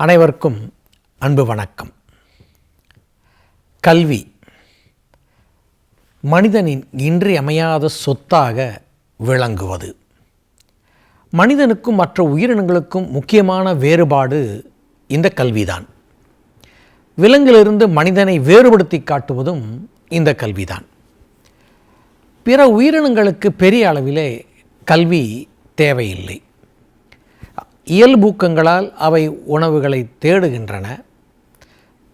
அனைவருக்கும் அன்பு வணக்கம். கல்வி மனிதனின் இன்றியமையாத சொத்தாக விளங்குவது. மனிதனுக்கும் மற்ற உயிரினங்களுக்கும் முக்கியமான வேறுபாடு இந்த கல்விதான். விலங்கிலிருந்து மனிதனை வேறுபடுத்தி காட்டுவதும் இந்த கல்விதான். பிற உயிரினங்களுக்கு பெரிய அளவிலே கல்வி தேவையில்லை. இயல்பூக்கங்களால் அவை உணவுகளை தேடுகின்றன.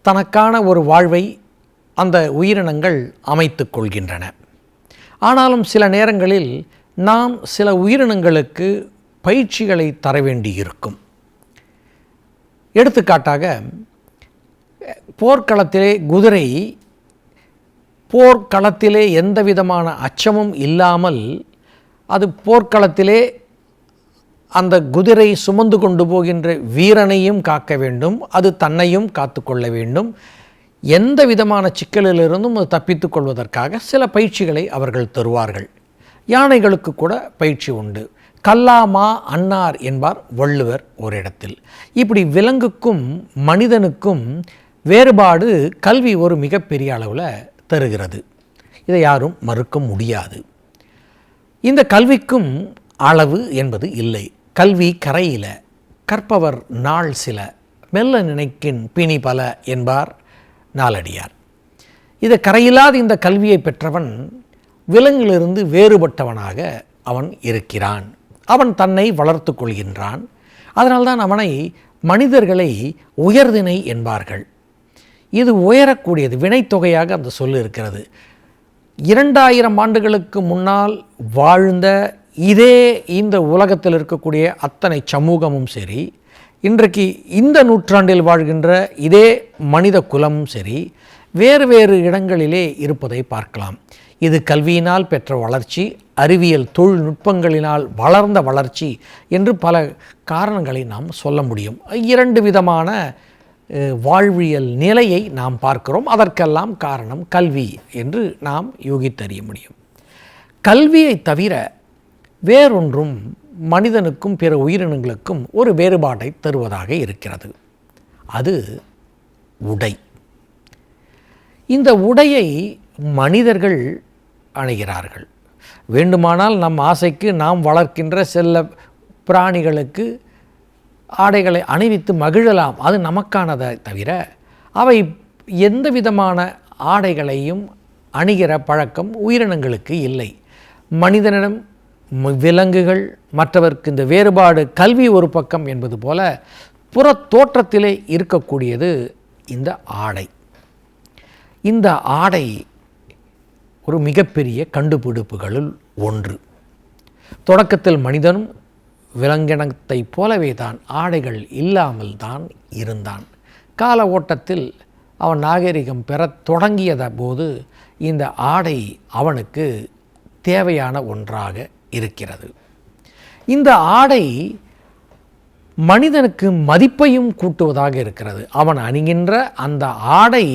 தனக்கான ஒரு வாழ்வை அந்த உயிரினங்கள் அமைத்து கொள்கின்றன. ஆனாலும் சில நேரங்களில் நாம் சில உயிரினங்களுக்கு பயிற்சிகளை தர வேண்டியிருக்கும். எடுத்துக்காட்டாக போர்க்களத்திலே குதிரை போர்க்களத்திலே எந்த விதமான அச்சமும் இல்லாமல் அது போர்க்களத்திலே அந்த குதிரை சுமந்து கொண்டு போகின்ற வீரனையும் காக்க வேண்டும் அது தன்னையும் காத்து கொள்ள வேண்டும். எந்த விதமான சிக்கலிலிருந்தும் அது தப்பித்துக் கொள்வதற்காக சில பயிற்சிகளை அவர்கள் தருவார்கள். யானைகளுக்கு கூட பயிற்சி உண்டு. கல்லாமா அன்னார் என்பார் வள்ளுவர் ஒரு இடத்தில் இப்படி விலங்குக்கும் மனிதனுக்கும் வேறுபாடு கல்வி ஒரு மிகப்பெரிய அளவில் தருகிறது. இதை யாரும் மறுக்க முடியாது. இந்த கல்விக்கும் அளவு என்பது இல்லை. கல்வி கரையில கற்பவர் நாள் சில மெல்ல நினைக்கின் பிணி பல என்பார் நாலடியார். இதை கரையில்லாத இந்த கல்வியை பெற்றவன் விலங்கிலிருந்து வேறுபட்டவனாக அவன் இருக்கிறான். அவன் தன்னை வளர்த்து கொள்கின்றான். அதனால்தான் அவனை மனிதர்களை உயர்தினை என்பார்கள். இது உயரக்கூடியது வினைத்தொகையாக அந்த சொல் இருக்கிறது இரண்டாயிரம் ஆண்டுகளுக்கு முன்னால் வாழ்ந்த இதே இந்த உலகத்தில் இருக்கக்கூடிய அத்தனை சமூகமும் சரி இன்றைக்கு இந்த நூற்றாண்டில் வாழ்கின்ற இதே மனித குலமும் சரி வேறு வேறு இடங்களிலே இருப்பதை பார்க்கலாம். இது கல்வியினால் பெற்ற வளர்ச்சி அறிவியல் தொழில்நுட்பங்களினால் வளர்ந்த வளர்ச்சி என்று பல காரணங்களை நாம் சொல்ல முடியும். இரண்டு விதமான வாழ்வியல் நிலையை நாம் பார்க்கிறோம். அதற்கெல்லாம் காரணம் கல்வி என்று நாம் யூகித்தறிய முடியும். கல்வியை தவிர வேறொன்றும் மனிதனுக்கும் பிற உயிரினங்களுக்கும் ஒரு வேறுபாட்டை தருவதாக இருக்கிறது. அது உடை. இந்த உடையை மனிதர்கள் அணிகிறார்கள். வேண்டுமானால் நம் ஆசைக்கு நாம் வளர்க்கின்ற செல்ல பிராணிகளுக்கு ஆடைகளை அணிவித்து மகிழலாம். அது நமக்கானதை தவிர அவை எந்த விதமான ஆடைகளையும் அணிகிற பழக்கம் உயிரினங்களுக்கு இல்லை. மனிதனிடம் விலங்குகள் மற்றவர்க்கு இந்த வேறுபாடு கல்வி ஒரு பக்கம் என்பது போல புற தோற்றத்திலே இருக்கக்கூடியது இந்த ஆடை. இந்த ஆடை ஒரு மிகப்பெரிய கண்டுபிடிப்புகளுள் ஒன்று. தொடக்கத்தில் மனிதனும் விலங்கினத்தைப் போலவே தான் ஆடைகள் இல்லாமல் தான் இருந்தான். கால ஓட்டத்தில் அவன் நாகரிகம் பெறத் தொடங்கியத போது இந்த ஆடை அவனுக்கு தேவையான ஒன்றாக இருக்கிறது. இந்த ஆடை மனிதனுக்கு மதிப்பையும் கூட்டுவதாக இருக்கிறது. அவன் அணிகின்ற அந்த ஆடை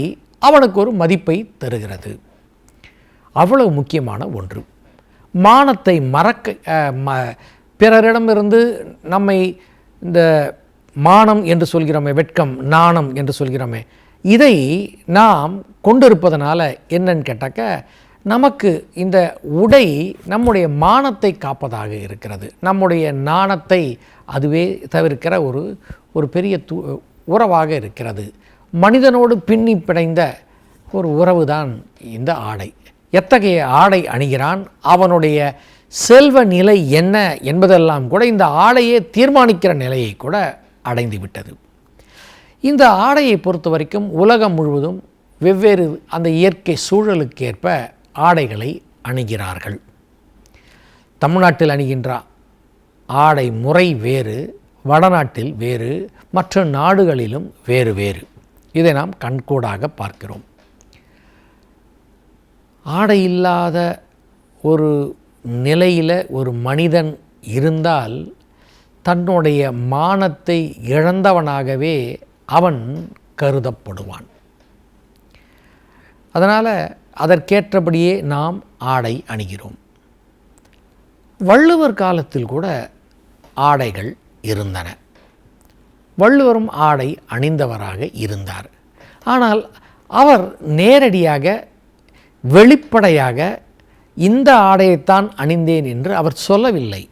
அவனுக்கு ஒரு மதிப்பை தருகிறது. அவ்வளவு முக்கியமான ஒன்று. மானத்தை மறக்க ம பிறரிடமிருந்து நம்மை இந்த மானம் என்று சொல்கிறோமே வெட்கம் நாணம் என்று சொல்கிறோமே இதை நாம் கொண்டிருப்பதனால என்னன்னு கேட்டாக்க நமக்கு இந்த உடை நம்முடைய மானத்தை காப்பதாக இருக்கிறது. நம்முடைய நாணத்தை அதுவே தவிர்க்கிற ஒரு ஒரு பெரிய து உறவாக இருக்கிறது. மனிதனோடு பின்னி பிணைந்த ஒரு உறவு தான் இந்த ஆடை. எத்தகைய ஆடை அணிகிறான்? அவனுடைய செல்வ நிலை என்ன என்பதெல்லாம் கூட இந்த ஆடையே தீர்மானிக்கிற நிலையை கூட அடைந்து விட்டது இந்த ஆடையை பொறுத்த வரைக்கும் உலகம் முழுவதும் வெவ்வேறு அந்த இயற்கை சூழலுக்கேற்ப ஆடைகளை அணிகிறார்கள். தமிழ்நாட்டில் அணிகின்ற ஆடை முறை வேறு வடநாட்டில் வேறு மற்ற நாடுகளிலும் வேறு வேறு. இதை நாம் கண்கூடாக பார்க்கிறோம். ஆடை இல்லாத ஒரு நிலையில் ஒரு மனிதன் இருந்தால் தன்னுடைய மானத்தை இழந்தவனாகவே அவன் கருதப்படுவான். அதனால் அதற்கேற்றபடியே நாம் ஆடை அணிகிறோம். வள்ளுவர் காலத்தில் கூட ஆடைகள் இருந்தன. வள்ளுவரும் ஆடை அணிந்தவராக இருந்தார். ஆனால் அவர் நேரடியாக வெளிப்படையாக இந்த ஆடையைத்தான் அணிந்தேன் என்று அவர் சொல்லவில்லை.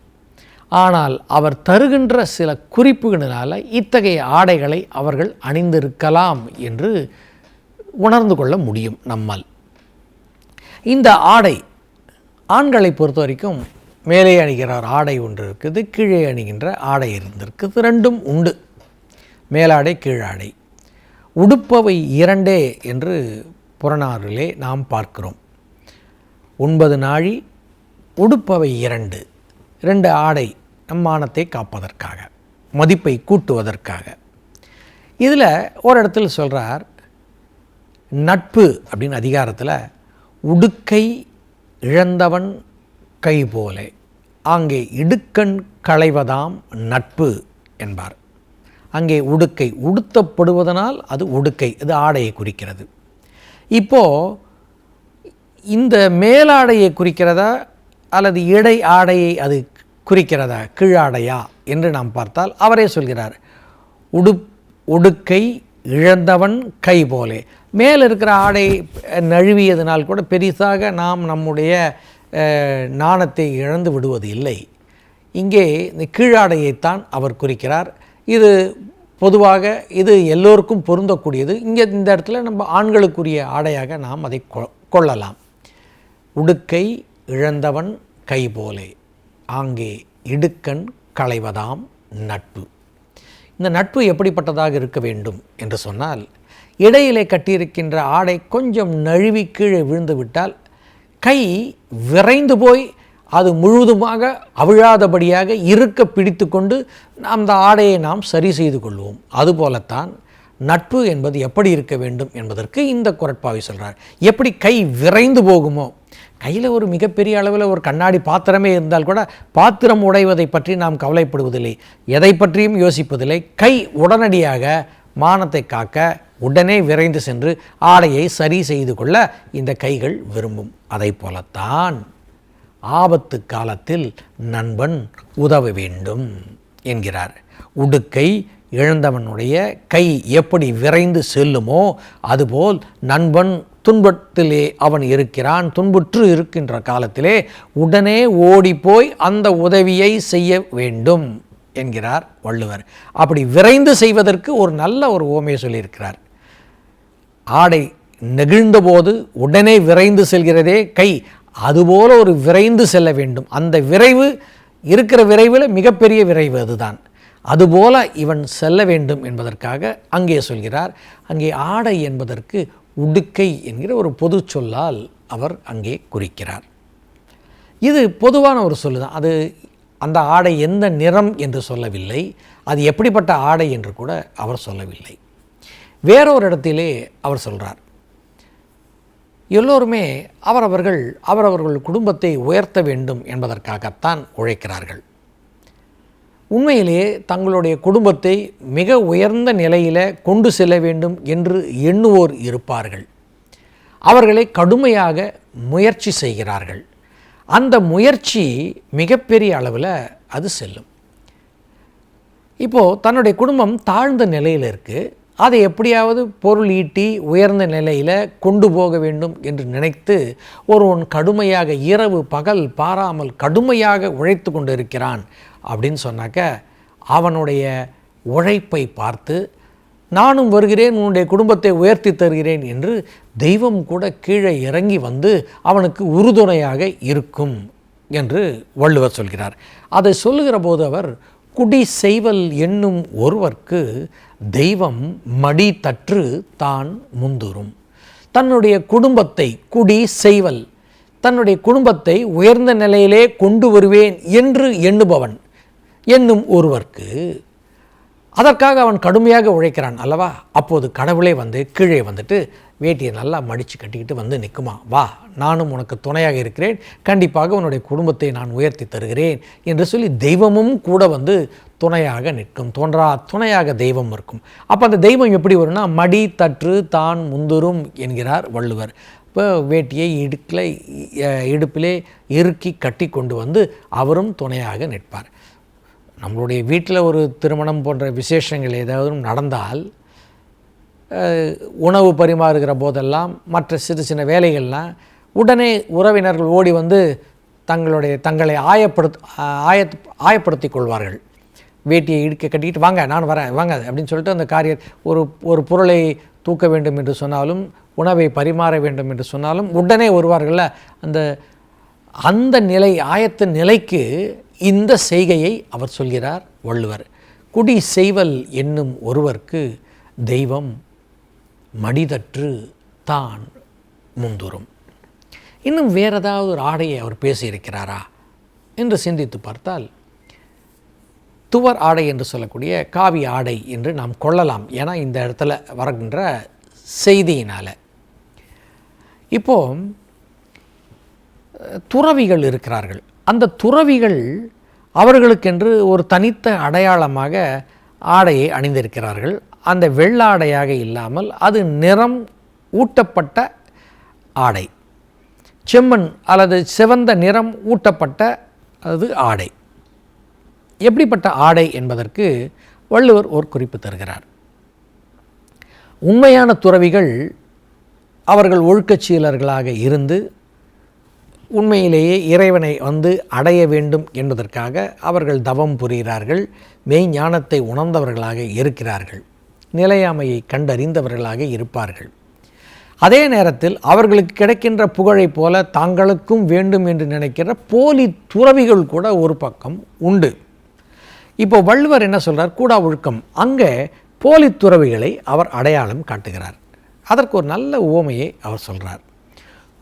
ஆனால் அவர் தருகின்ற சில குறிப்புகளினால் இத்தகைய ஆடைகளை அவர்கள் அணிந்திருக்கலாம் என்று உணர்ந்து கொள்ள முடியும் நம்மால். இந்த ஆடை ஆண்களை பொறுத்த வரைக்கும் மேலே அணிகிறார் ஆடை ஒன்று இருக்குது கீழே அணிகின்ற ஆடை இருந்திருக்குது ரெண்டும் உண்டு. மேலாடை கீழாடை. உடுப்பவை இரண்டே என்று புறநாறிலே நாம் பார்க்கிறோம். ஒன்பது நாழி உடுப்பவை இரண்டு. இரண்டு ஆடை நம் மானத்தை காப்பதற்காக மதிப்பை கூட்டுவதற்காக. இதில் ஒரு இடத்துல சொல்கிறார் நட்பு அப்படின்னு அதிகாரத்தில் உடுக்கை இழந்தவன் கை போலே. அங்கே இடுக்கண் களைவதாம் நட்பு என்பார். அங்கே உடுக்கை உடுத்தப்படுவதனால் அது உடுக்கை இது ஆடையை குறிக்கிறது. இப்போது இந்த மேலாடையை குறிக்கிறதா அல்லது இடை ஆடையை அது குறிக்கிறதா கீழாடையா என்று நாம் பார்த்தால் அவரே சொல்கிறார். உடு உடுக்கை இழந்தவன் கை போலே. மேலே இருக்கிற ஆடை நழுவியதனால் கூட பெரிசாக நாம் நம்முடைய நாணத்தை இழந்து விடுவது இல்லை. இங்கே இந்த கீழாடையைத்தான் அவர் குறிக்கிறார். இது பொதுவாக இது எல்லோருக்கும் பொருந்தக்கூடியது. இங்கே இந்த இடத்துல நம்ம ஆண்களுக்குரிய ஆடையாக நாம் அதை கொ- கொள்ளலாம். உடுக்கை இழந்தவன் கை போலே ஆங்கே இடுக்கண் களைவதாம் நட்பு. இந்த நட்பு எப்படிப்பட்டதாக இருக்க வேண்டும் என்று சொன்னால் இடையிலே கட்டியிருக்கின்ற ஆடை கொஞ்சம் நழுவி கீழே விழுந்துவிட்டால் கை விரைந்து போய் அது முழுவதுமாக அவிழாதபடியாக இருக்க பிடித்து கொண்டு அந்த ஆடையை நாம் சரி செய்து கொள்வோம். அதுபோலத்தான் நட்பு என்பது எப்படி இருக்க வேண்டும் என்பதற்கு இந்த குரட்பாவை சொல்கிறார் எப்படி கை விரைந்து போகுமோ? கையில் ஒரு மிகப்பெரிய அளவில் ஒரு கண்ணாடி பாத்திரமே இருந்தால் கூட பாத்திரம் உடைவதை பற்றி நாம் கவலைப்படுவதில்லை. எதை பற்றியும் யோசிப்பதில்லை. கை உடனடியாக மானத்தை காக்க உடனே விரைந்து சென்று ஆடையை சரி செய்து கொள்ள இந்த கைகள் விரும்பும். அதை போலத்தான் ஆபத்து காலத்தில் நண்பன் உதவ வேண்டும் என்கிறார். உடுக்கை இழந்தவனுடைய கை எப்படி விரைந்து செல்லுமோ அதுபோல் நண்பன் துன்பத்திலே அவன் இருக்கிறான் துன்புற்று இருக்கின்ற காலத்திலே உடனே ஓடிப்போய் அந்த உதவியை செய்ய வேண்டும் என்கிறார் வள்ளுவர். அப்படி விரைந்து செய்வதற்கு ஒரு நல்ல ஒரு ஓமையை சொல்லியிருக்கிறார். ஆடை நெகிழ்ந்தபோது உடனே விரைந்து செல்கிறதே கை. அதுபோல ஒரு விரைந்து செல்ல வேண்டும். அந்த விரைவு இருக்கிற விரைவில் மிகப்பெரிய விரைவு அதுதான். அதுபோல இவன் செல்ல வேண்டும் என்பதற்காக அங்கே சொல்கிறார். அங்கே ஆடை என்பதற்கு உடுக்கை என்கிற ஒரு பொது சொல்லால் அவர் அங்கே குறிக்கிறார். இது பொதுவான ஒரு சொல்லு தான். அது அந்த ஆடை எந்த நிறம் என்று சொல்லவில்லை. அது எப்படிப்பட்ட ஆடை என்று கூட அவர் சொல்லவில்லை. வேறொரு இடத்திலே அவர் சொல்கிறார் எல்லோருமே அவரவர்கள் அவரவர்கள் குடும்பத்தை உயர்த்த வேண்டும் என்பதற்காகத்தான் உழைக்கிறார்கள். உண்மையிலேயே தங்களுடைய குடும்பத்தை மிக உயர்ந்த நிலையில் கொண்டு செல்ல வேண்டும் என்று எண்ணுவோர் இருப்பார்கள். அவர்களை கடுமையாக முயற்சி செய்கிறார்கள். அந்த முயற்சி மிகப்பெரிய அளவில் அது செல்லும். இப்போது தன்னுடைய குடும்பம் தாழ்ந்த நிலையில் இருக்குது அதை எப்படியாவது பொருள் ஈட்டி உயர்ந்த நிலையில் கொண்டு போக வேண்டும் என்று நினைத்து ஒருவன் கடுமையாக இரவு பகல் பாராமல் கடுமையாக உழைத்து கொண்டு இருக்கிறான் அப்படின்னு சொன்னாக்க அவனுடைய உழைப்பை பார்த்து நானும் வருகிறேன் உன்னுடைய குடும்பத்தை உயர்த்தி தருகிறேன் என்று தெய்வம் கூட கீழே இறங்கி வந்து அவனுக்கு உறுதுணையாக இருக்கும் என்று வள்ளுவர் சொல்கிறார். அதை சொல்லுகிற போது அவர் குடி செய்வல் என்னும் ஒருவர்க்கு தெய்வம் மடி தற்று தான் முந்துரும் தன்னுடைய குடும்பத்தை குடி செய்வல் தன்னுடைய குடும்பத்தை உயர்ந்த நிலையிலே கொண்டு வருவேன் என்று எண்ணுபவன் என்னும் ஒருவர்க்கு அதற்காக அவன் கடுமையாக உழைக்கிறான் அல்லவா? அப்போது கடவுளே வந்து கீழே வந்துட்டு வேட்டியை நல்லா மடித்து கட்டிக்கிட்டு வந்து நிற்குமா வா நானும் உனக்கு துணையாக இருக்கிறேன். கண்டிப்பாக உன்னுடைய குடும்பத்தை நான் உயர்த்தி தருகிறேன் என்று சொல்லி தெய்வமும் கூட வந்து துணையாக நிற்கும். தோன்றா துணையாக தெய்வம் இருக்கும். அப்போ அந்த தெய்வம் எப்படி வரும்னா மடி தற்று தான் முந்துரும் என்கிறார் வள்ளுவர். இப்போ வேட்டியை இடுக்கில் இடுப்பிலே இறுக்கி கட்டி கொண்டு வந்து அவரும் துணையாக நிற்பார். நம்மளுடைய வீட்டில் ஒரு திருமணம் போன்ற விசேஷங்கள் ஏதாவது நடந்தால் உணவு பரிமாறுகிற போதெல்லாம் மற்ற சிறு சின்ன வேலைகள்லாம் உடனே உறவினர்கள் ஓடி வந்து தங்களுடைய தங்களை ஆயப்படுத் ஆய ஆயப்படுத்தி கொள்வார்கள். வேட்டியை இடுக்க கட்டிக்கிட்டு வாங்க நான் வரேன் வாங்க அப்படின்னு சொல்லிட்டு அந்த காரிய ஒரு ஒரு பொருளை தூக்க வேண்டும் என்று சொன்னாலும் உணவை பரிமாற வேண்டும் என்று சொன்னாலும் உடனே வருவார்கள்ல. அந்த அந்த நிலை ஆயத்த நிலைக்கு இந்த செய்கையை அவர் சொல்கிறார் வள்ளுவர். குடி செய்வல் என்னும் ஒருவர்க்கு தெய்வம் மடிதற்று தான் முந்துரும் இன்னும் வேற ஏதாவது ஒரு ஆடையை அவர் பேசியிருக்கிறாரா என்று சிந்தித்து பார்த்தால் துவர் ஆடை என்று சொல்லக்கூடிய காவி ஆடை என்று நாம் கொள்ளலாம் ஏன்னா இந்த இடத்துல வருகின்ற செய்தியினால். இப்போது துறவிகள் இருக்கிறார்கள். அந்த துறவிகள் அவர்களுக்கென்று ஒரு தனித்த அடையாளமாக ஆடையை அணிந்திருக்கிறார்கள். அந்த வெள்ளாடையாக இல்லாமல் அது நிறம் ஊட்டப்பட்ட ஆடை. செம்மண் அல்லது சிவந்த நிறம் ஊட்டப்பட்ட அது ஆடை. எப்படிப்பட்ட ஆடை என்பதற்கு வள்ளுவர் ஒரு குறிப்பு தருகிறார். உண்மையான துறவிகள் அவர்கள் ஒழுக்கச்சீலர்களாக இருந்து உண்மையிலேயே இறைவனை வந்து அடைய வேண்டும் என்பதற்காக அவர்கள் தவம் புரிகிறார்கள் மெய்ஞானத்தை உணர்ந்தவர்களாக இருக்கிறார்கள் நிலையாமையை கண்டறிந்தவர்களாக இருப்பார்கள். அதே நேரத்தில் அவர்களுக்கு கிடைக்கின்ற புகழைப் போல தாங்களுக்கும் வேண்டும் என்று நினைக்கிற போலி துறவிகள் கூட ஒரு பக்கம் உண்டு. இப்போ வள்ளுவர் என்ன சொல்கிறார் கூடா ஒழுக்கம். அங்கே போலி துறவிகளை அவர் அடையாளம் காட்டுகிறார். அதற்கு ஒரு நல்ல உவமையை அவர் சொல்கிறார்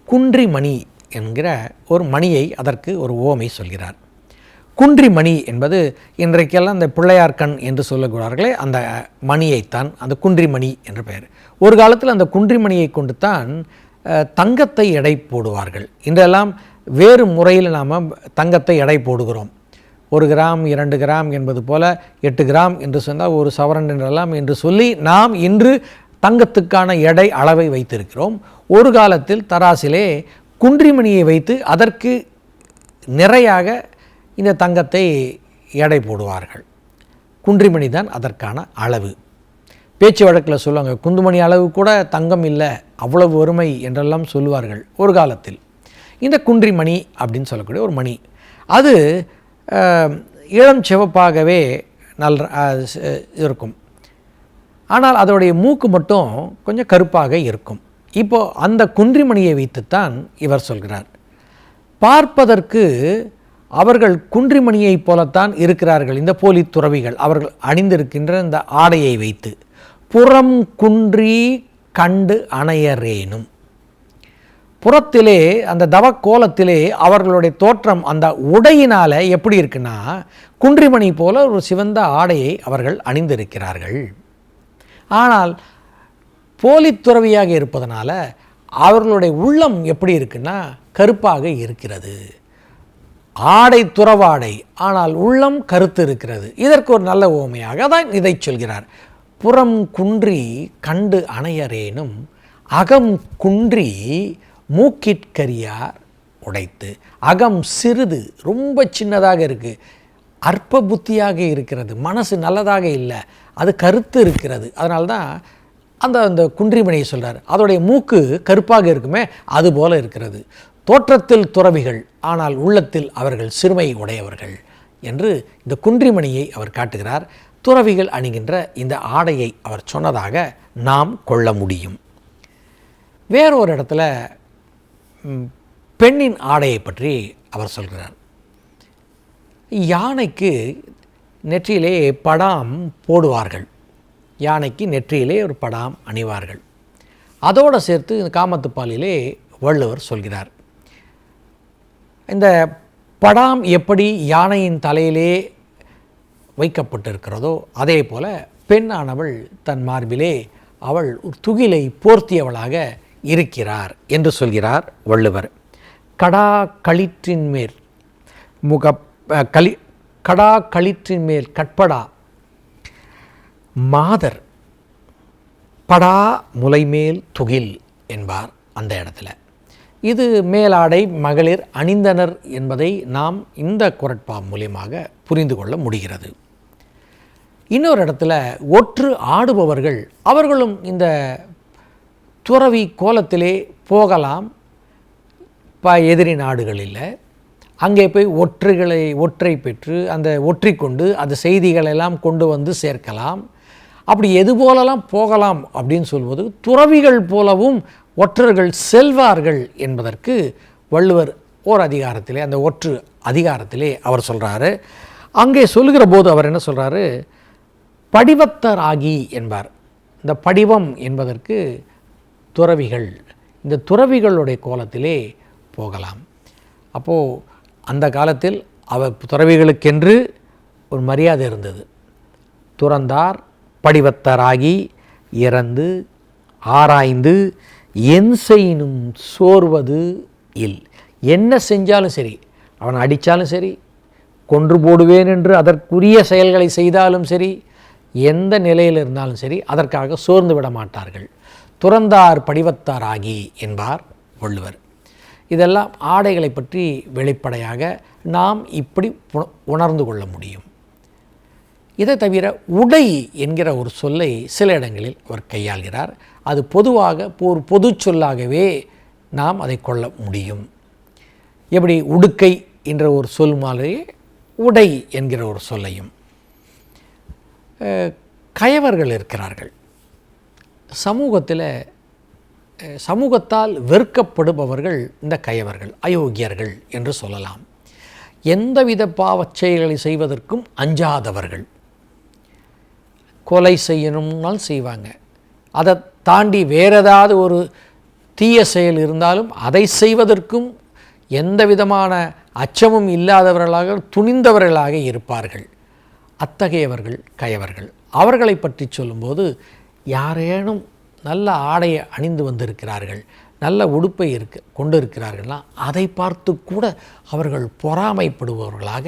குன்றி மணி என்கிற ஒரு மணியை அதற்கு ஒரு ஓமை சொல்கிறார். குன்றி மணி என்பது இன்றைக்கெல்லாம் இந்த பிள்ளையார் கண் என்று சொல்லக்கூடார்களே அந்த மணியைத்தான் அந்த குன்றி மணி என்ற பெயர். ஒரு காலத்தில் அந்த குன்றி மணியை கொண்டு தான் தங்கத்தை எடை போடுவார்கள். இன்றெல்லாம் வேறு முறையில் நாம் தங்கத்தை எடை போடுகிறோம். ஒரு கிராம் இரண்டு கிராம் என்பது போல எட்டு கிராம் என்று சொன்னால் ஒரு சவரன் என்றெல்லாம் என்று சொல்லி நாம் இன்று தங்கத்துக்கான எடை அளவை வைத்திருக்கிறோம். ஒரு காலத்தில் தராசிலே குன்றிமணியை வைத்து அதற்கு நிறையாக இந்த தங்கத்தை எடை போடுவார்கள். குன்றிமணி தான் அதற்கான அளவு. பேச்சு வழக்கில் சொல்லுவாங்க குந்துமணி அளவு கூட தங்கம் இல்லை அவ்வளவு வறுமை என்றெல்லாம் சொல்லுவார்கள் ஒரு காலத்தில். இந்த குன்றிமணி அப்படின்னு சொல்லக்கூடிய ஒரு மணி. அது இளம் சிவப்பாகவே நல் இருக்கும். ஆனால் அதோடைய மூக்கு மட்டும் கொஞ்சம் கருப்பாக இருக்கும். இப்போ அந்த குன்றிமணியை வைத்துத்தான் இவர் சொல்கிறார். பார்ப்பதற்கு அவர்கள் குன்றிமணியைப் போலத்தான் இருக்கிறார்கள். இந்த போலி துறவிகள் அவர்கள் அணிந்திருக்கின்ற இந்த ஆடையை வைத்து புறம் குன்றி கண்டு அணையரேனும். புறத்திலே அந்த தவ கோலத்திலே அவர்களுடைய தோற்றம் அந்த உடையினால் எப்படி இருக்குன்னா குன்றிமணி போல ஒரு சிவந்த ஆடையை அவர்கள் அணிந்திருக்கிறார்கள். ஆனால் போலி துறவியாக இருப்பதனால அவர்களுடைய உள்ளம் எப்படி இருக்குன்னா கருப்பாக இருக்கிறது. ஆடை துறவாடை ஆனால் உள்ளம் கருத்து இருக்கிறது. இதற்கு ஒரு நல்ல ஓமையாக தான் இதை சொல்கிறார். புறம் குன்றி கண்டு அணையரேனும் அகம் குன்றி மூக்கிற்கரியார் உடைத்து அகம் சிறிது ரொம்ப சின்னதாக இருக்குது அற்ப புத்தியாக இருக்கிறது மனசு நல்லதாக இல்லை அது கருத்து இருக்கிறது. அதனால்தான் அந்த அந்த குன்றிமணியை சொல்கிறார் அதோடைய மூக்கு கருப்பாக இருக்குமே அது போல இருக்கிறது. தோற்றத்தில் துறவிகள் ஆனால் உள்ளத்தில் அவர்கள் சிறுமை உடையவர்கள் என்று இந்த குன்றிமணியை அவர் காட்டுகிறார். துறவிகள் அணிகின்ற இந்த ஆடையை அவர் சொன்னதாக நாம் கொள்ள முடியும். வேறொரு இடத்துல பெண்ணின் ஆடையை பற்றி அவர் சொல்கிறார். யானைக்கு நெற்றியிலே படாம் போடுவார்கள். யானைக்கு நெற்றியிலே ஒரு படாம் அணிவார்கள். அதோடு சேர்த்து இந்த காமத்துப்பாலிலே வள்ளுவர் சொல்கிறார். இந்த படாம் எப்படி யானையின் தலையிலே வைக்கப்பட்டிருக்கிறதோ அதே போல பெண்ணானவள் தன் மார்பிலே அவள் ஒரு துகிலை போர்த்தியவளாக இருக்கிறார் என்று சொல்கிறார் வள்ளுவர். கடா களிற்றின் மேல் முக களி கடா களிற்றின் மேல் கட்படா மாதர் படா முலைமேல் துகில் என்பார் அந்த இடத்துல. இது மேலாடை மகளிர் அணிந்தனர் என்பதை நாம் இந்த குரட்பா மூலியமாக புரிந்து கொள்ள முடிகிறது. இன்னொரு இடத்துல ஒற்று ஆடுபவர்கள் அவர்களும் இந்த துறவி கோலத்திலே போகலாம். ப எதிரி நாடுகளில். அங்கே போய் ஒற்றுகளை ஒற்றை பெற்று அந்த ஒற்றி கொண்டு அந்த செய்திகளெல்லாம் கொண்டு வந்து சேர்க்கலாம். அப்படி எது போலலாம் போகலாம் அப்படின்னு சொல்வது துறவிகள் போலவும் ஒற்றர்கள் செல்வார்கள் என்பதற்கு வள்ளுவர் ஓர் அதிகாரத்திலே அந்த ஒற்று அதிகாரத்திலே அவர் சொல்கிறாரு அங்கே சொல்லுகிற போது அவர் என்ன சொல்கிறாரு படிவத்தராகி என்பார். இந்த படிவம் என்பதற்கு துறவிகள் இந்த துறவிகளுடைய கோலத்திலே போகலாம். அப்போது அந்த காலத்தில் அவர் துறவிகளுக்கென்று ஒரு மரியாதை இருந்தது. துறந்தார் படிவத்தராகி இறந்து ஆராய்ந்து என் செய்யினும் சோர்வது இல். என்ன செஞ்சாலும் சரி அவன் அடித்தாலும் சரி கொன்று போடுவேன் என்று அதற்குரிய செயல்களை செய்தாலும் சரி எந்த நிலையில் இருந்தாலும் சரி அதற்காக சோர்ந்து விட மாட்டார்கள். துறந்தார் படிவத்தாராகி என்பார் வள்ளுவர். இதெல்லாம் ஆடைகளை பற்றி வெளிப்படையாக நாம் இப்படி உண- உணர்ந்து கொள்ள முடியும். இதை தவிர உடை என்கிற ஒரு சொல்லை சில இடங்களில் அவர் கையாள்கிறார். அது பொதுவாக ஒரு பொது சொல்லாகவே நாம் அதை கொள்ள முடியும். எப்படி உடுக்கை என்ற ஒரு சொல் மாதிரியே உடை என்கிற ஒரு சொல்லையும். கயவர்கள் இருக்கிறார்கள். சமூகத்தில் சமூகத்தால் வெறுக்கப்படுபவர்கள் இந்த கயவர்கள் அயோக்கியர்கள் என்று சொல்லலாம். எந்தவித பாவச் செயல்களை செய்வதற்கும் அஞ்சாதவர்கள். கொலை செய்யணும்னாலும் செய்வாங்க. அதை தாண்டி வேறு ஏதாவது ஒரு தீய செயல் இருந்தாலும் அதை செய்வதற்கும் எந்த விதமான அச்சமும் இல்லாதவர்களாக துணிந்தவர்களாக இருப்பார்கள். அத்தகையவர்கள் கயவர்கள். அவர்களை பற்றி சொல்லும்போது யாரேனும் நல்ல ஆடையை அணிந்து வந்திருக்கிறார்கள் நல்ல உடுப்பை இருக்க கொண்டு இருக்கிறார்கள்னா அதை பார்த்து கூட அவர்கள் பொறாமைப்படுபவர்களாக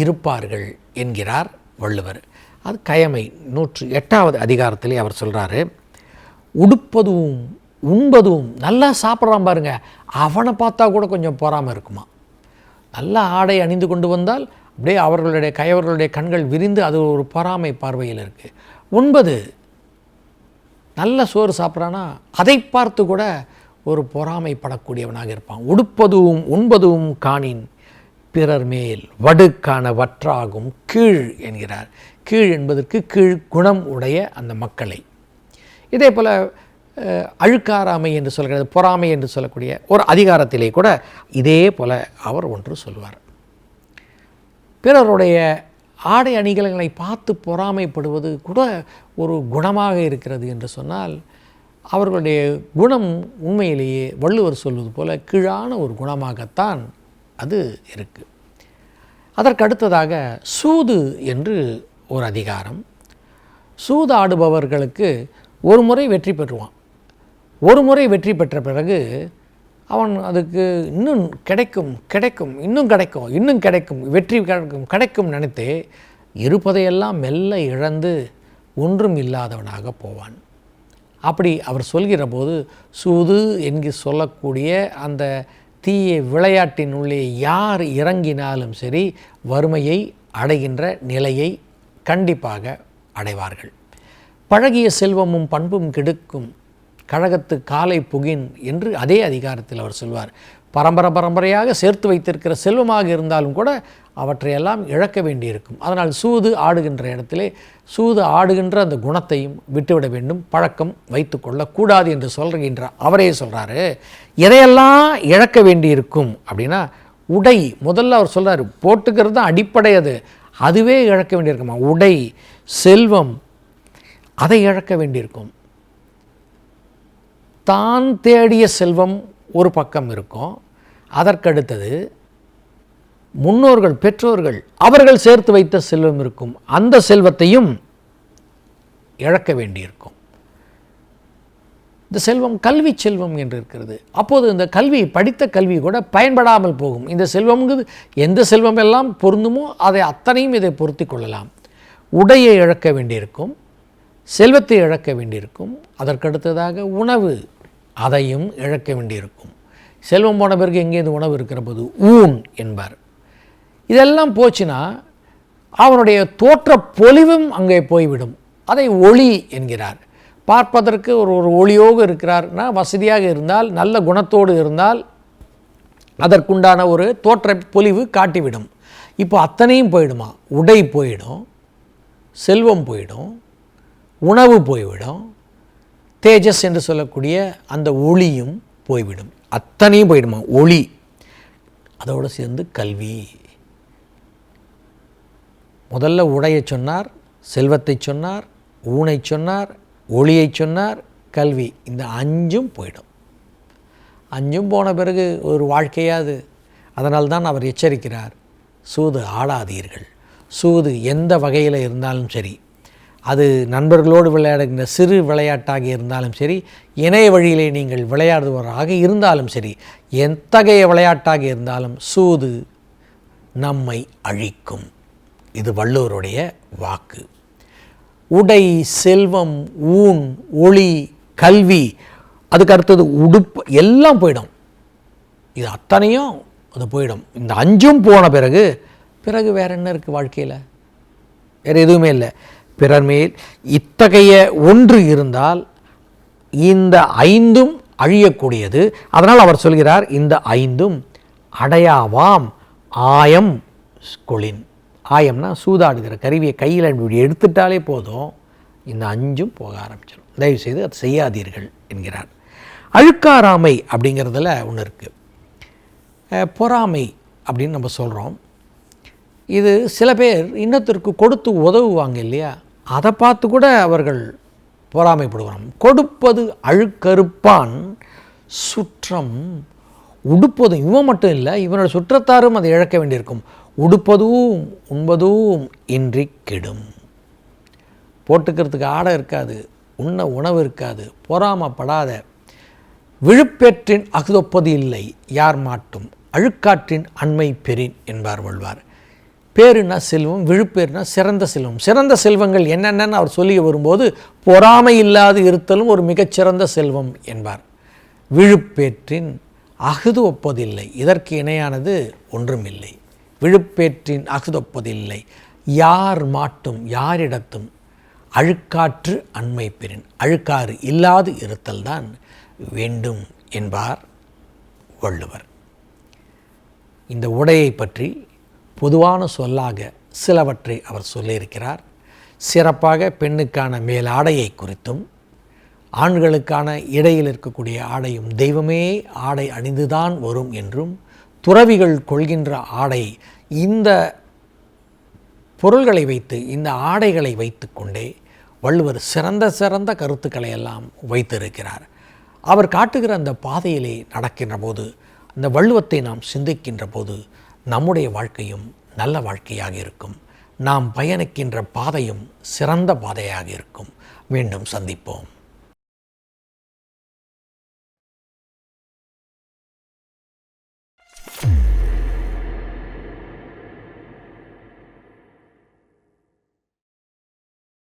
இருப்பார்கள் என்கிறார் வள்ளுவர். அது கயமை நூற்று எட்டாவது அதிகாரத்திலே அவர் சொல்கிறாரு உடுப்பதும் உண்பதும் நல்லா சாப்பிட்றான் பாருங்க. அவனை பார்த்தா கூட கொஞ்சம் பொறாமை இருக்குமா? நல்ல ஆடை அணிந்து கொண்டு வந்தால் அப்படியே அவர்களுடைய கயவர்களுடைய கண்கள் விரிந்து அது ஒரு பொறாமை பார்வையில் இருக்குது உண்பது நல்ல சோறு சாப்பிட்றானா? அதை பார்த்து கூட ஒரு பொறாமைப்படக்கூடியவனாக இருப்பான். உடுப்பதும் உண்பதும் காணின் பிறர் மேல் வடுக்கான வற்றாகும் கீழ் என்கிறார். கீழ் என்பதற்கு கீழ் குணம் உடைய அந்த மக்களை. இதே போல் அழுக்காராமை என்று சொல்கிறது பொறாமை என்று சொல்லக்கூடிய ஒரு அதிகாரத்திலே கூட இதே போல் அவர் ஒன்று சொல்வார் பிறருடைய ஆடை அணிகலங்களை பார்த்து பொறாமைப்படுவது கூட ஒரு குணமாக இருக்கிறது என்று சொன்னால் அவர்களுடைய குணம் உண்மையிலேயே வள்ளுவர் சொல்வது போல கீழான ஒரு குணமாகத்தான் அது இருக்குது அதற்கு அடுத்ததாக சூது என்று ஒரு அதிகாரம். சூதாடுபவர்களுக்கு ஒரு முறை வெற்றி பெறுவான் ஒரு முறை வெற்றி பெற்ற பிறகு அவன் அதுக்கு இன்னும் கிடைக்கும் கிடைக்கும் இன்னும் கிடைக்கும் இன்னும் கிடைக்கும் வெற்றி கிடைக்கும் கிடைக்கும் நினைத்து இருப்பதையெல்லாம் மெல்ல இழந்து ஒன்றும் இல்லாதவனாக போவான். அப்படி அவர் சொல்கிற போது சூது என்று சொல்லக்கூடிய அந்த தீய விளையாட்டின் உள்ளே யார் இறங்கினாலும் சரி வறுமையை அடைகின்ற நிலையை கண்டிப்பாக அடைவார்கள். பழகிய செல்வமும் பண்பும் கெடுக்கும் கழகத்து காலை புகின் என்று அதே அதிகாரத்தில் அவர் சொல்வார். பரம்பரை பரம்பரையாக சேர்த்து வைத்திருக்கிற செல்வமாக இருந்தாலும் கூட அவற்றையெல்லாம் இழக்க வேண்டியிருக்கும். அதனால் சூது ஆடுகின்ற இடத்திலே சூது ஆடுகின்ற அந்த குணத்தையும் விட்டுவிட வேண்டும். பழக்கம் வைத்துக்கொள்ளக்கூடாது என்று சொல்கின்ற அவரே சொல்கிறாரு எதையெல்லாம் இழக்க வேண்டியிருக்கும்? அப்படின்னா உடை. முதல்ல அவர் சொல்கிறார் போட்டுக்கிறது தான் அடிப்படை அது. அதுவே இழக்க வேண்டியிருக்குமா? உடை செல்வம் அதை இழக்க வேண்டியிருக்கும். தான் தேடிய செல்வம் ஒரு பக்கம் இருக்கும். அதற்கடுத்தது முன்னோர்கள் பெற்றோர்கள் அவர்கள் சேர்த்து வைத்த செல்வம் இருக்கும். அந்த செல்வத்தையும் இழக்க வேண்டியிருக்கும். இந்த செல்வம் கல்வி செல்வம் என்று இருக்கிறது. அப்போது இந்த கல்வி படித்த கல்வி கூட பயன்படாமல் போகும். இந்த செல்வம்ங்கிறது எந்த செல்வம் எல்லாம் பொருந்துமோ அதை அத்தனையும் இதை பொருத்தி கொள்ளலாம். உடையை இழக்க வேண்டியிருக்கும். செல்வத்தை இழக்க வேண்டியிருக்கும். அதற்கடுத்ததாக உணவு அதையும் இழக்க வேண்டியிருக்கும். செல்வம் போன பிறகு எங்கேருந்து உணவு இருக்கிற போது? ஊன் என்பார். இதெல்லாம் போச்சுன்னா அவனுடைய தோற்ற பொலிவும் அங்கே போய்விடும். அதை ஒளி என்கிறார். பார்ப்பதற்கு ஒரு ஒரு ஒளியோக இருக்கிறார்னா வசதியாக இருந்தால் நல்ல குணத்தோடு இருந்தால் அதற்குண்டான ஒரு தோற்ற பொலிவு காட்டிவிடும். இப்போ அத்தனையும் போயிடுமா? உடை போயிடும் செல்வம் போயிடும் உணவு போய்விடும் தேஜஸ் என்று சொல்லக்கூடிய அந்த ஒளியும் போய்விடும். அத்தனையும் போயிடுமா? ஒளி. அதோடு சேர்ந்து கல்வி. முதல்ல உடையை சொன்னார் செல்வத்தை சொன்னார் ஊனை சொன்னார் ஒளியை சொன்னார் கல்வி. இந்த அஞ்சும் போயிடும். அஞ்சும் போன பிறகு ஒரு வாழ்க்கையாது. அதனால் தான் அவர் எச்சரிக்கிறார் சூது ஆடாதீர்கள் சூது எந்த வகையில் இருந்தாலும் சரி அது நண்பர்களோடு விளையாடுகின்ற சிறு விளையாட்டாக இருந்தாலும் சரி இணைய வழியிலே நீங்கள் விளையாடுபவராக இருந்தாலும் சரி எத்தகைய விளையாட்டாக இருந்தாலும் சூது நம்மை அழிக்கும். இது வள்ளுவருடைய வாக்கு. உடை செல்வம் ஊன் ஒளி கல்வி அதுக்கு அடுத்தது உடுப்பு எல்லாம் போயிடும். இது அத்தனையும் அது போயிடும். இந்த அஞ்சும் போன பிறகு பிறகு வேற என்ன இருக்குது வாழ்க்கையில்? வேறு எதுவுமே இல்லை. பிறர் மேல் இத்தகைய ஒன்று இருந்தால் இந்த ஐந்தும் அழியக்கூடியது. அதனால் அவர் சொல்கிறார் இந்த ஐந்தும் அடையாவாம். ஆயம் கொளின். ஆயம்னா சூதாடுகிற கருவியை கையில் இப்படி எடுத்துட்டாலே போதும். இந்த அஞ்சும் போக ஆரம்பிச்சிடும் தயவுசெய்து அதை செய்யாதீர்கள் என்கிறார். அழுக்காராமை அப்படிங்கிறதுல ஒன்று இருக்குது பொறாமை அப்படின்னு நம்ம சொல்கிறோம் இது சில பேர் இன்னத்திற்கு கொடுத்து உதவுவாங்க இல்லையா? அதை பார்த்து கூட அவர்கள் பொறாமைப்படுகிறோம். கொடுப்பது அழுக்கறுப்பான் சுற்றம் உடுப்பதும் இவன் மட்டும் இல்லை இவனோட சுற்றத்தாரும் அதை இழக்க வேண்டியிருக்கும். உடுப்பதும் உண்பதும் இன்றி கெடும். போட்டுக்கிறதுக்கு ஆடை இருக்காது உண்ண உணவு இருக்காது பொறாமப்படாத. விழுப்பேற்றின் அகுதொப்பது இல்லை யார் மாட்டும். அழுக்காற்றின் அண்மை பெறின் என்பார் வள்வார் பேருனா செல்வம் விழுப்பேர்னா சிறந்த செல்வம். சிறந்த செல்வங்கள் என்னென்னு அவர் சொல்லி வரும்போது பொறாமை இல்லாது இருத்தலும் ஒரு மிகச்சிறந்த செல்வம் என்பார். விழுப்பேற்றின் அகுது ஒப்பதில்லை இதற்கு இணையானது ஒன்றுமில்லை. விழுப்பேற்றின் அகுதொப்பதில்லை யார் மாட்டும் யாரிடத்தும் அழுக்காற்று அண்மை பெறின். அழுக்காறு இல்லாது இருத்தல்தான் வேண்டும் என்பார் வள்ளுவர். இந்த உடையை பற்றி பொதுவான சொல்லாக சிலவற்றை அவர் சொல்லியிருக்கிறார். சிறப்பாக பெண்ணுக்கான மேலாடையை குறித்தும் ஆண்களுக்கான இடையில் இருக்கக்கூடிய ஆடையும் தெய்வமே ஆடை அணிந்துதான் வரும் என்றும் துறவிகள் கொள்கின்ற ஆடை இந்த பொருள்களை வைத்து இந்த ஆடைகளை வைத்து கொண்டே வள்ளுவர் சிறந்த சிறந்த கருத்துக்களை எல்லாம் வைத்திருக்கிறார். அவர் காட்டுகிற அந்த பாதையிலே நடக்கின்ற போது அந்த வள்ளுவத்தை நாம் சிந்திக்கின்ற போது நம்முடைய வாழ்க்கையும் நல்ல வாழ்க்கையாக இருக்கும். நாம் பயணிக்கின்ற பாதையும் சிறந்த பாதையாக இருக்கும். மீண்டும் சந்திப்போம்.